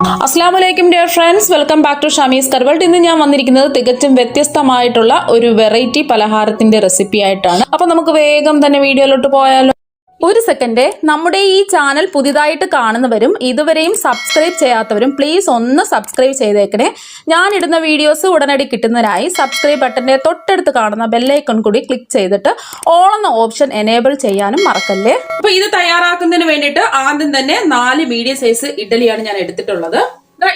അസ്സാം വലൈക്കും dear friends welcome back to Shamees കർവൾട്ട് ഇന്ന് ഞാൻ വന്നിരിക്കുന്നത് തികച്ചും വ്യത്യസ്തമായിട്ടുള്ള ഒരു വെറൈറ്റി പലഹാരത്തിന്റെ റെസിപ്പി ആയിട്ടാണ്. അപ്പൊ നമുക്ക് വേഗം തന്നെ വീഡിയോയിലോട്ട് പോയാലോ. ഒരു സെക്കൻഡ് നമ്മുടെ ഈ ചാനൽ പുതിയതായിട്ട് കാണുന്നവരും ഇതുവരെയും സബ്സ്ക്രൈബ് ചെയ്യാത്തവരും പ്ലീസ് ഒന്ന് സബ്സ്ക്രൈബ് ചെയ്തേക്കണേ. ഞാൻ ഇടുന്ന വീഡിയോസ് ഉടനടി കിട്ടുന്നതിനായി സബ്സ്ക്രൈബ് ബട്ടന്റെ തൊട്ടടുത്ത് കാണുന്ന ബെല്ലൈക്കൺ കൂടി ക്ലിക്ക് ചെയ്തിട്ട് ഓൾ എന്ന ഓപ്ഷൻ എനേബിൾ ചെയ്യാനും മറക്കല്ലേ? അപ്പൊ ഇത് തയ്യാറാക്കുന്നതിന് വേണ്ടിയിട്ട് ആദ്യം തന്നെ നാല് മീഡിയം സൈസ് ഇഡ്ഡലിയാണ് ഞാൻ എടുത്തിട്ടുള്ളത്.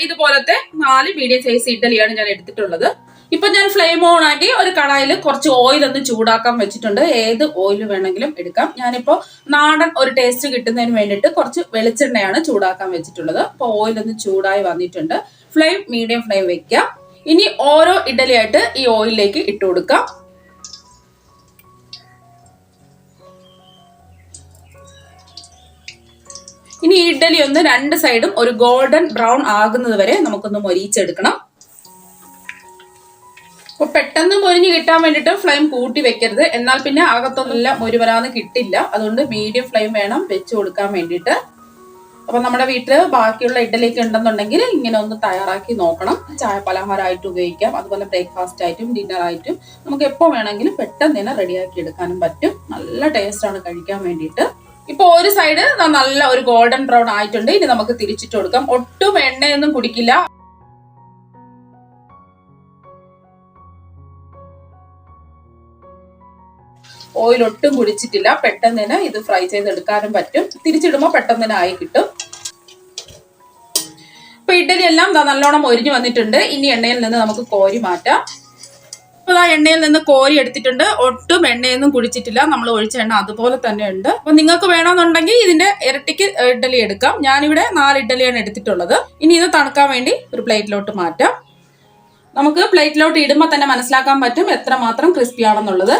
ഇതുപോലത്തെ നാല് മീഡിയം സൈസ് ഇഡ്ഡലിയാണ് ഞാൻ എടുത്തിട്ടുള്ളത്. ഇപ്പൊ ഞാൻ ഫ്ലെയിം ഓൺ ആക്കി ഒരു കടായിൽ കുറച്ച് ഓയിൽ ഒന്ന് ചൂടാക്കാൻ വെച്ചിട്ടുണ്ട്. ഏത് ഓയിൽ വേണമെങ്കിലും എടുക്കാം. ഞാനിപ്പോ നാടൻ ഒരു ടേസ്റ്റ് കിട്ടുന്നതിന് വേണ്ടിയിട്ട് കുറച്ച് വെളിച്ചെണ്ണയാണ് ചൂടാക്കാൻ വെച്ചിട്ടുള്ളത്. അപ്പൊ ഓയിൽ ഒന്ന് ചൂടായി വന്നിട്ടുണ്ട്. ഫ്ലെയിം മീഡിയം ഫ്ലെയിം വെക്കാം. ഇനി ഓരോ ഇഡലിയായിട്ട് ഈ ഓയിലിലേക്ക് ഇട്ട് കൊടുക്കാം. ഇനി ഇഡലി ഒന്ന് രണ്ട് സൈഡും ഒരു ഗോൾഡൻ ബ്രൗൺ ആകുന്നത് വരെ നമുക്കൊന്ന് മൊരിയിച്ചെടുക്കണം അപ്പൊ പെട്ടെന്ന് മൊരിഞ്ഞ് കിട്ടാൻ വേണ്ടിട്ട് ഫ്ലെയിം കൂട്ടി വെക്കരുത്. എന്നാൽ പിന്നെ അകത്തൊന്നുമില്ല മൊരുവരാന്ന് കിട്ടില്ല. അതുകൊണ്ട് മീഡിയം ഫ്ലെയിം വേണം വെച്ച് കൊടുക്കാൻ വേണ്ടിയിട്ട്. അപ്പൊ നമ്മുടെ വീട്ടിൽ ബാക്കിയുള്ള ഇഡലിയൊക്കെ ഉണ്ടെന്നുണ്ടെങ്കിൽ ഇങ്ങനെ ഒന്ന് തയ്യാറാക്കി നോക്കണം. ചായ പലഹാരമായിട്ട് ഉപയോഗിക്കാം. അതുപോലെ ബ്രേക്ക്ഫാസ്റ്റ് ആയിട്ടും ഡിന്നർ ആയിട്ടും നമുക്ക് എപ്പോ വേണമെങ്കിലും പെട്ടെന്ന് തന്നെ റെഡിയാക്കി എടുക്കാനും പറ്റും. നല്ല ടേസ്റ്റ് ആണ് കഴിക്കാൻ വേണ്ടിയിട്ട്. ഇപ്പൊ ഒരു സൈഡ് നല്ല ഒരു ഗോൾഡൻ ബ്രൗൺ ആയിട്ടുണ്ട്. ഇനി നമുക്ക് തിരിച്ചിട്ട് കൊടുക്കാം. ഒട്ടും എണ്ണയൊന്നും കുടിക്കില്ല. ഓയിൽ ഒട്ടും കുടിച്ചിട്ടില്ല. പെട്ടെന്ന് തന്നെ ഇത് ഫ്രൈ ചെയ്തെടുക്കാനും പറ്റും. തിരിച്ചിടുമ്പോൾ പെട്ടെന്ന് തന്നെ ആയി കിട്ടും. ഇപ്പൊ ഇഡലി എല്ലാം നല്ലോണം ഒരിഞ്ഞു വന്നിട്ടുണ്ട്. ഇനി എണ്ണയിൽ നിന്ന് നമുക്ക് കോരി മാറ്റാം. ഇപ്പൊ ആ എണ്ണയിൽ നിന്ന് കോരി എടുത്തിട്ടുണ്ട്. ഒട്ടും എണ്ണയൊന്നും കുടിച്ചിട്ടില്ല. നമ്മൾ ഒഴിച്ച എണ്ണ അതുപോലെ തന്നെ ഉണ്ട്. അപ്പൊ നിങ്ങൾക്ക് വേണമെന്നുണ്ടെങ്കിൽ ഇതിന്റെ ഇരട്ടിക്ക് ഇഡലി എടുക്കാം. ഞാനിവിടെ നാല് ഇഡലിയാണ് എടുത്തിട്ടുള്ളത്. ഇനി ഇത് തണുക്കാൻ വേണ്ടി ഒരു പ്ലേറ്റിലോട്ട് മാറ്റാം. നമുക്ക് പ്ലേറ്റിലോട്ട് ഇടുമ്പോൾ തന്നെ മനസ്സിലാക്കാൻ പറ്റും എത്രമാത്രം ക്രിസ്പി ആണെന്നുള്ളത്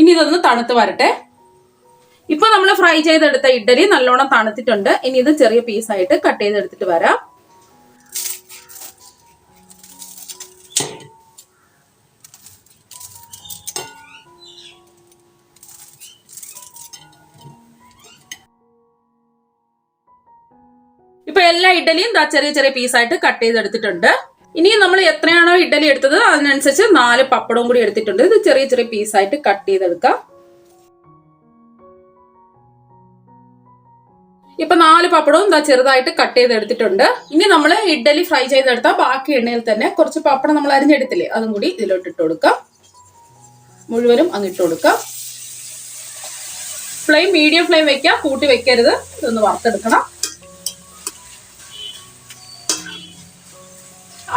ഇനി ഇതൊന്ന് തണുത്ത് വരട്ടെ. ഇപ്പൊ നമ്മൾ ഫ്രൈ ചെയ്തെടുത്ത ഇഡലി നല്ലോണം തണുത്തിട്ടുണ്ട്. ഇനി ഇത് ചെറിയ പീസായിട്ട് കട്ട് ചെയ്തെടുത്തിട്ട് വരാം. ഇപ്പൊ എല്ലാ ഇഡലിയും ദാ ചെറിയ ചെറിയ പീസായിട്ട് കട്ട് ചെയ്തെടുത്തിട്ടുണ്ട്. ഇനി നമ്മൾ എത്രയാണോ ഇഡലി എടുത്തത് അതിനനുസരിച്ച് നാല് പപ്പടവും കൂടി എടുത്തിട്ടുണ്ട്. ഇത് ചെറിയ ചെറിയ പീസായിട്ട് കട്ട് ചെയ്തെടുക്കാം. ഇപ്പൊ നാല് പപ്പടവും എന്താ ചെറുതായിട്ട് കട്ട് ചെയ്തെടുത്തിട്ടുണ്ട്. ഇനി നമ്മൾ ഇഡലി ഫ്രൈ ചെയ്തെടുത്താൽ ബാക്കി എണ്ണയിൽ തന്നെ കുറച്ച് പപ്പടം നമ്മൾ അരിഞ്ഞെടുത്തില്ലേ അതും കൂടി ഇതിലോട്ട് ഇട്ട് കൊടുക്കാം. മുഴുവനും അങ്ങിട്ട് കൊടുക്കാം. ഫ്ലെയിം മീഡിയം ഫ്ലെയിം വെക്കാം കൂട്ടി വെക്കരുത്. ഇതൊന്ന് വറുത്തെടുക്കണം.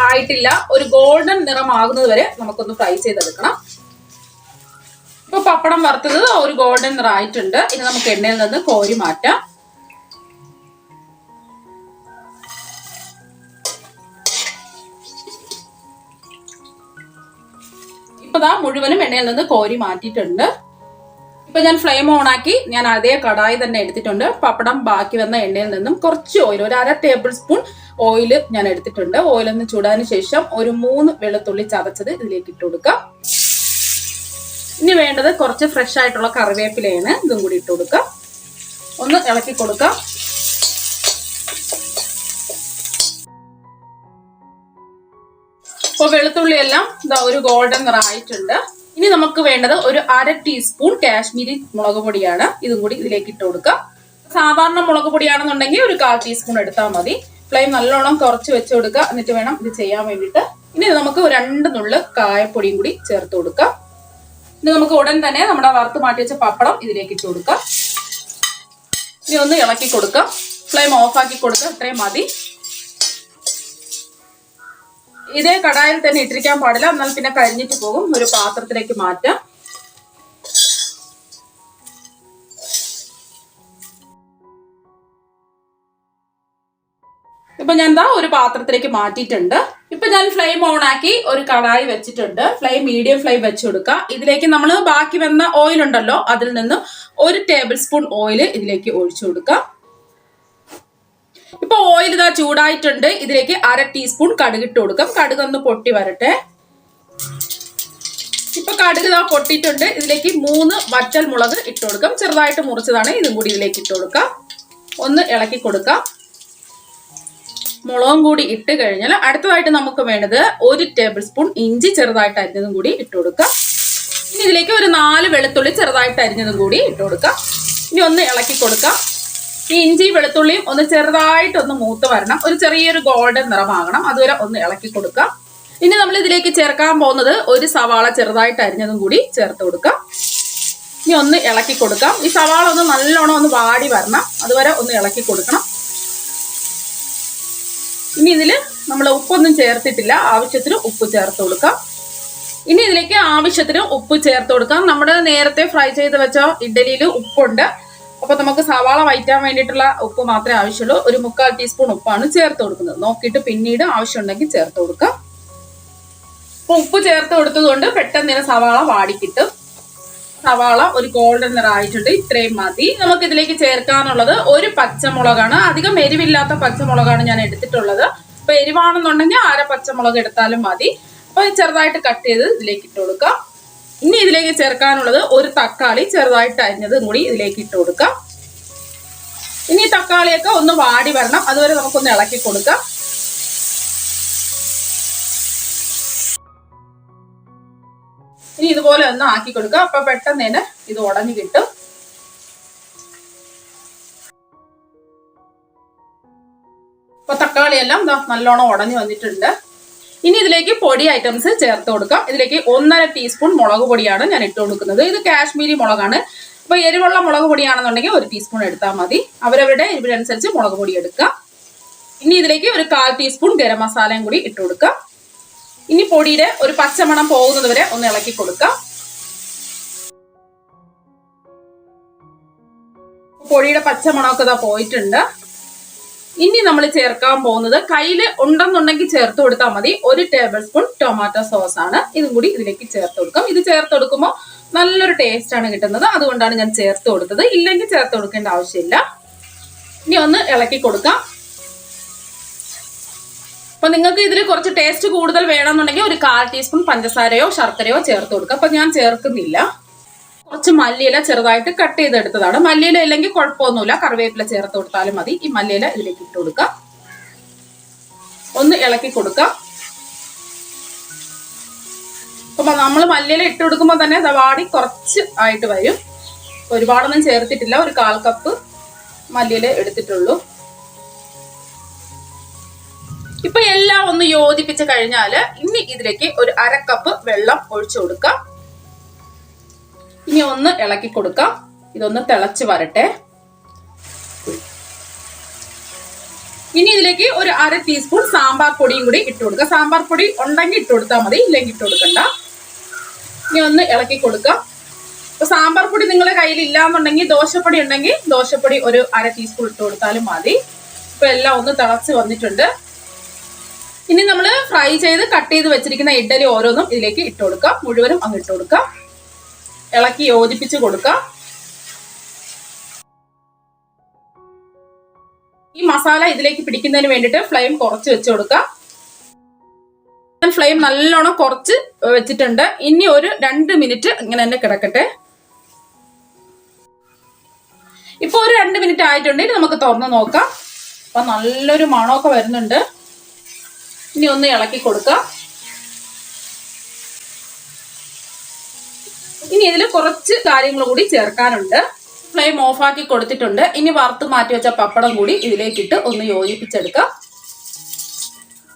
ആയിട്ടില്ല. ഒരു ഗോൾഡൻ നിറമാകുന്നത് വരെ നമുക്കൊന്ന് ഫ്രൈ ചെയ്തെടുക്കണം. ഇപ്പൊ പപ്പടം വറുത്തത് ഒരു ഗോൾഡൻ നിറം ആയിട്ടുണ്ട് ഇനി നമുക്ക് എണ്ണയിൽ നിന്ന് കോരി മാറ്റാം. ഇപ്പൊ ദാ മുഴുവനും എണ്ണയിൽ നിന്ന് കോരി മാറ്റിയിട്ടുണ്ട്. ഇപ്പൊ ഞാൻ ഫ്ലെയിം ഓൺ ആക്കി ഞാൻ അതേ കടായി തന്നെ എടുത്തിട്ടുണ്ട്. പപ്പടം ബാക്കി വന്ന എണ്ണയിൽ നിന്നും കുറച്ച് ഓയിൽ ഒരു അര ടേബിൾ സ്പൂൺ ഓയിൽ ഞാൻ എടുത്തിട്ടുണ്ട്. ഒന്ന് ചൂടാതിന് ശേഷം ഒരു മൂന്ന് വെളുത്തുള്ളി ചതച്ചത് ഇതിലേക്ക് ഇട്ട് കൊടുക്കാം. ഇനി വേണ്ടത് കുറച്ച് ഫ്രഷ് ആയിട്ടുള്ള കറിവേപ്പിലയാണ് ഇതും കൂടി ഇട്ട് കൊടുക്കാം. ഒന്ന് ഇളക്കി കൊടുക്കാം. അപ്പൊ വെളുത്തുള്ളി എല്ലാം ഇതാ ഒരു ഗോൾഡൻ നിറായിട്ടുണ്ട് ഇനി നമുക്ക് വേണ്ടത് ഒരു അര ടീസ്പൂൺ കാശ്മീരി മുളക് പൊടിയാണ്. ഇതും കൂടി ഇതിലേക്ക് ഇട്ട് കൊടുക്കുക സാധാരണ മുളക് പൊടിയാണെന്നുണ്ടെങ്കിൽ ഒരു കാൽ ടീസ്പൂൺ എടുത്താൽ മതി. ഫ്ലെയിം നല്ലോണം കുറച്ച് വെച്ച് കൊടുക്കുക. എന്നിട്ട് വേണം ഇത് ചെയ്യാൻ വേണ്ടിയിട്ട്. ഇനി നമുക്ക് രണ്ട് നുള്ള് കായപ്പൊടിയും കൂടി ചേർത്ത് കൊടുക്കാം. ഇനി നമുക്ക് ഉടൻ തന്നെ നമ്മുടെ വറുത്ത് മാറ്റി വെച്ച പപ്പടം ഇതിലേക്ക് ഇട്ട് കൊടുക്കാം. ഇനി ഒന്ന് ഇളക്കി കൊടുക്കാം. ഫ്ലെയിം ഓഫ് ആക്കി കൊടുക്കുക ഇത്രയും മതി. ഇതേ കടായിൽ തന്നെ ഇട്ടിരിക്കാൻ പാടില്ല. എന്നാൽ പിന്നെ കഴിഞ്ഞിട്ട് പോകും. ഒരു പാത്രത്തിലേക്ക് മാറ്റാം. ഇപ്പൊ ഞാൻ എന്താ ഒരു പാത്രത്തിലേക്ക് മാറ്റിയിട്ടുണ്ട്. ഇപ്പൊ ഞാൻ ഫ്ലെയിം ഓൺ ആക്കി ഒരു കടായി വെച്ചിട്ടുണ്ട്. ഫ്ലെയിം മീഡിയം ഫ്ലെയിം വെച്ച് കൊടുക്കുക ഇതിലേക്ക് നമ്മൾ ബാക്കി വന്ന ഓയിൽ ഉണ്ടല്ലോ അതിൽ നിന്ന് ഒരു ടേബിൾ സ്പൂൺ ഓയിൽ ഇതിലേക്ക് ഒഴിച്ചു കൊടുക്കാം. ഇപ്പൊ ഓയിൽ ഇതാ ചൂടായിട്ടുണ്ട്. ഇതിലേക്ക് അര ടീസ്പൂൺ കടുക് ഇട്ട് കൊടുക്കാം. കടുക് ഒന്ന് പൊട്ടി വരട്ടെ. ഇപ്പൊ കടുക് ഇതാ പൊട്ടിയിട്ടുണ്ട്. ഇതിലേക്ക് മൂന്ന് വറ്റൽ മുളക് ഇട്ട് കൊടുക്കാം. ചെറുതായിട്ട് മുറിച്ചതാണ്. ഇതും കൂടി ഇതിലേക്ക് ഇട്ട് കൊടുക്കാം. ഒന്ന് ഇളക്കി കൊടുക്കാം. മുളകും കൂടി ഇട്ട് കഴിഞ്ഞാൽ അടുത്തതായിട്ട് നമുക്ക് വേണ്ടത് ഒരു ടേബിൾ സ്പൂൺ ഇഞ്ചി ചെറുതായിട്ട് അരിഞ്ഞതും കൂടി ഇട്ട് കൊടുക്കാം. ഇനി ഇതിലേക്ക് ഒരു നാല് വെളുത്തുള്ളി ചെറുതായിട്ട് അരിഞ്ഞതും കൂടി ഇട്ട് കൊടുക്കാം. ഇനി ഒന്ന് ഇളക്കി കൊടുക്കാം. ഈ ഇഞ്ചി വെളുത്തുള്ളിയും ഒന്ന് ചെറുതായിട്ട് ഒന്ന് മൂത്ത് വരണം. ഒരു ചെറിയൊരു ഗോൾഡൻ നിറമാകണം. അതുവരെ ഒന്ന് ഇളക്കി കൊടുക്കാം. ഇനി നമ്മൾ ഇതിലേക്ക് ചേർക്കാൻ പോകുന്നത് ഒരു സവാള ചെറുതായിട്ട് അരിഞ്ഞതും കൂടി ചേർത്ത് കൊടുക്കാം. ഇനി ഒന്ന് ഇളക്കി കൊടുക്കാം. ഈ സവാള ഒന്ന് നല്ലോണം ഒന്ന് വാടി വരണം. അതുവരെ ഒന്ന് ഇളക്കി കൊടുക്കണം. ഇനി ഇതിൽ നമ്മൾ ഉപ്പൊന്നും ചേർത്തിട്ടില്ല. ആവശ്യത്തിന് ഉപ്പ് ചേർത്ത് കൊടുക്കാം. ഇനി ഇതിലേക്ക് ആവശ്യത്തിന് ഉപ്പ് ചേർത്ത് കൊടുക്കാം. നമ്മുടെ നേരത്തെ ഫ്രൈ ചെയ്ത് വെച്ച ഇഡ്ഡലിയിൽ ഉപ്പുണ്ട്. അപ്പൊ നമുക്ക് സവാള വയറ്റാൻ വേണ്ടിയിട്ടുള്ള ഉപ്പ് മാത്രമേ ആവശ്യമുള്ളൂ. ഒരു മുക്കാൽ ടീസ്പൂൺ ഉപ്പാണ് ചേർത്ത് കൊടുക്കുന്നത്. നോക്കിയിട്ട് പിന്നീട് ആവശ്യമുണ്ടെങ്കിൽ ചേർത്ത് കൊടുക്കാം. ഉപ്പ് ചേർത്ത് കൊടുത്തതുകൊണ്ട് പെട്ടെന്ന് തന്നെ സവാള വാടിക്കിട്ടും. സവാള ഒരു ഗോൾഡൻ നിറായിട്ടുണ്ട് ഇത്രയും മതി. നമുക്ക് ഇതിലേക്ക് ചേർക്കാനുള്ളത് ഒരു പച്ചമുളകാണ്. അധികം എരിവില്ലാത്ത പച്ചമുളകാണ് ഞാൻ എടുത്തിട്ടുള്ളത്. അപ്പൊ എരിവാണെന്നുണ്ടെങ്കിൽ അര പച്ചമുളക് എടുത്താലും മതി. അപ്പൊ ചെറുതായിട്ട് കട്ട് ചെയ്ത് ഇതിലേക്ക് ഇട്ട് കൊടുക്കാം. ഇനി ഇതിലേക്ക് ചേർക്കാനുള്ളത് ഒരു തക്കാളി ചെറുതായിട്ട് അരിഞ്ഞതും കൂടി ഇതിലേക്ക് ഇട്ട് കൊടുക്കാം. ഇനി തക്കാളിയൊക്കെ ഒന്ന് വാടി വരണം. അതുവരെ നമുക്കൊന്ന് ഇളക്കി കൊടുക്കാം. ഇനി ഇതുപോലെ ഒന്ന് ആക്കി കൊടുക്കുക അപ്പൊ പെട്ടെന്ന് തന്നെ ഇത് ഉടഞ്ഞു കിട്ടും. അപ്പൊ തക്കാളി എല്ലാം ദാ നല്ലോണം ഉടഞ്ഞു വന്നിട്ടുണ്ട്. ഇനി ഇതിലേക്ക് പൊടി ഐറ്റംസ് ചേർത്ത് കൊടുക്കാം. ഇതിലേക്ക് ഒന്നര ടീസ്പൂൺ മുളക് പൊടിയാണ് ഞാൻ ഇട്ട് കൊടുക്കുന്നത്. ഇത് കാശ്മീരി മുളകാണ്. ഇപ്പൊ എരിവുള്ള മുളക് പൊടിയാണെന്നുണ്ടെങ്കിൽ ഒരു ടീസ്പൂൺ എടുത്താൽ മതി. അവരവരുടെ എരിവിനനുസരിച്ച് മുളക് പൊടി എടുക്കാം. ഇനി ഇതിലേക്ക് ഒരു കാൽ ടീസ്പൂൺ ഗരം മസാലയും കൂടി ഇട്ട് കൊടുക്കാം. ഇനി പൊടിയുടെ ഒരു പച്ചമണം പോകുന്നത് വരെ ഒന്ന് ഇളക്കി കൊടുക്കാം. പൊടിയുടെ പച്ചമണമൊക്കെ ഇതാ പോയിട്ടുണ്ട്. ഇനി നമ്മൾ ചേർക്കാൻ പോകുന്നത് കയ്യിൽ ഉണ്ടെന്നുണ്ടെങ്കിൽ ചേർത്ത് കൊടുത്താൽ മതി. ഒരു ടേബിൾ സ്പൂൺ ടൊമാറ്റോ സോസ് ആണ്. ഇതും കൂടി ഇതിലേക്ക് ചേർത്ത് കൊടുക്കാം. ഇത് ചേർത്ത് കൊടുക്കുമ്പോൾ നല്ലൊരു ടേസ്റ്റ് ആണ് കിട്ടുന്നത്. അതുകൊണ്ടാണ് ഞാൻ ചേർത്ത് കൊടുത്തത്. ഇല്ലെങ്കിൽ ചേർത്ത് കൊടുക്കേണ്ട ആവശ്യമില്ല. ഇനി ഒന്ന് ഇളക്കി കൊടുക്കാം. അപ്പൊ നിങ്ങൾക്ക് ഇതിൽ കുറച്ച് ടേസ്റ്റ് കൂടുതൽ വേണമെന്നുണ്ടെങ്കിൽ ഒരു കാൽ ടീസ്പൂൺ പഞ്ചസാരയോ ശർക്കരയോ ചേർത്ത് കൊടുക്കുക അപ്പൊ ഞാൻ ചേർക്കുന്നില്ല. കുറച്ച് മല്ലിയില ചെറുതായിട്ട് കട്ട് ചെയ്തെടുത്തതാണ്. മല്ലിയില ഇല്ലെങ്കിൽ കുഴപ്പമൊന്നുമില്ല. കറിവേപ്പില ചേർത്ത് കൊടുത്താലും മതി. ഈ മല്ലിയില ഇതിലേക്ക് ഇട്ട് കൊടുക്കാം. ഒന്ന് ഇളക്കി കൊടുക്കാം. അപ്പൊ നമ്മൾ മല്ലിയില ഇട്ട് കൊടുക്കുമ്പോൾ തന്നെ വാടി കുറച്ച് ആയിട്ട് വരും. ഒരുപാടൊന്നും ചേർത്തിട്ടില്ല. ഒരു കാൽ കപ്പ് മല്ലിയില എടുത്തിട്ടുള്ളൂ. ഇപ്പൊ എല്ലാം ഒന്ന് യോജിപ്പിച്ച് കഴിഞ്ഞാൽ ഇനി ഇതിലേക്ക് ഒരു അര കപ്പ് വെള്ളം ഒഴിച്ചു കൊടുക്കാം. ഇനി ഒന്ന് ഇളക്കി കൊടുക്കാം. ഇതൊന്ന് തിളച്ച് വരട്ടെ. ഇനി ഇതിലേക്ക് ഒരു അര ടീസ്പൂൺ സാമ്പാർ പൊടിയും കൂടി ഇട്ട് കൊടുക്കുക സാമ്പാർ പൊടി ഉണ്ടെങ്കിൽ ഇട്ട് കൊടുത്താൽ മതി ഇല്ലെങ്കിൽ ഇട്ട് കൊടുക്കണ്ട. ഇനി ഒന്ന് ഇളക്കി കൊടുക്കാം. ഇപ്പൊ സാമ്പാർ പൊടി നിങ്ങളുടെ കയ്യിൽ ഇല്ലാന്നുണ്ടെങ്കിൽ ദോശപ്പൊടി ഉണ്ടെങ്കിൽ ദോശപ്പൊടി ഒരു അര ടീസ്പൂൺ ഇട്ട് കൊടുത്താലും മതി. ഇപ്പൊ എല്ലാം ഒന്ന് തിളച്ച് വന്നിട്ടുണ്ട്. ഇനി നമ്മൾ ഫ്രൈ ചെയ്ത് കട്ട് ചെയ്ത് വെച്ചിരിക്കുന്ന ഇഡ്ഡലി ഓരോന്നും ഇതിലേക്ക് ഇട്ട് കൊടുക്കാം. മുഴുവനും അങ്ങ് ഇട്ട് കൊടുക്കാം. ഇളക്കി യോജിപ്പിച്ച് കൊടുക്കാം. ഈ മസാല ഇതിലേക്ക് പിടിക്കുന്നതിന് വേണ്ടിയിട്ട് ഫ്ലെയിം കുറച്ച് വെച്ച് കൊടുക്കാം. ഫ്ലെയിം നല്ലോണം കുറച്ച് വെച്ചിട്ടുണ്ട്. ഇനി ഒരു രണ്ട് മിനിറ്റ് ഇങ്ങനെ തന്നെ കിടക്കട്ടെ. ഇപ്പൊ ഒരു രണ്ട് മിനിറ്റ് ആയിട്ടുണ്ട്. ഇനി നമുക്ക് തുറന്ന് നോക്കാം. അപ്പൊ നല്ലൊരു മണമൊക്കെ വരുന്നുണ്ട്. ഇനി ഒന്ന് ഇളക്കി കൊടുക്കാം. ഇനി ഇതിൽ കുറച്ച് കാര്യങ്ങൾ കൂടി ചേർക്കാനുണ്ട്. ഫ്ലെയിം ഓഫാക്കി കൊടുത്തിട്ടുണ്ട്. ഇനി വറുത്ത് മാറ്റി വെച്ച പപ്പടം കൂടി ഇതിലേക്കിട്ട് ഒന്ന് യോജിപ്പിച്ചെടുക്കാം.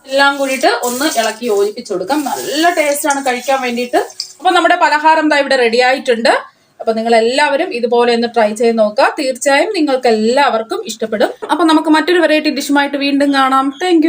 എല്ലാം കൂടിയിട്ട് ഒന്ന് ഇളക്കി യോജിപ്പിച്ചെടുക്കാം. നല്ല ടേസ്റ്റാണ് കഴിക്കാൻ വേണ്ടിയിട്ട്. അപ്പൊ നമ്മുടെ പലഹാരം ദാ ഇവിടെ റെഡി ആയിട്ടുണ്ട്. അപ്പൊ നിങ്ങൾ എല്ലാവരും ഇതുപോലെ ഒന്ന് ട്രൈ ചെയ്ത് നോക്കുക. തീർച്ചയായും നിങ്ങൾക്ക് എല്ലാവർക്കും ഇഷ്ടപ്പെടും. അപ്പൊ നമുക്ക് മറ്റൊരു വെറൈറ്റി ഡിഷുമായിട്ട് വീണ്ടും കാണാം. താങ്ക്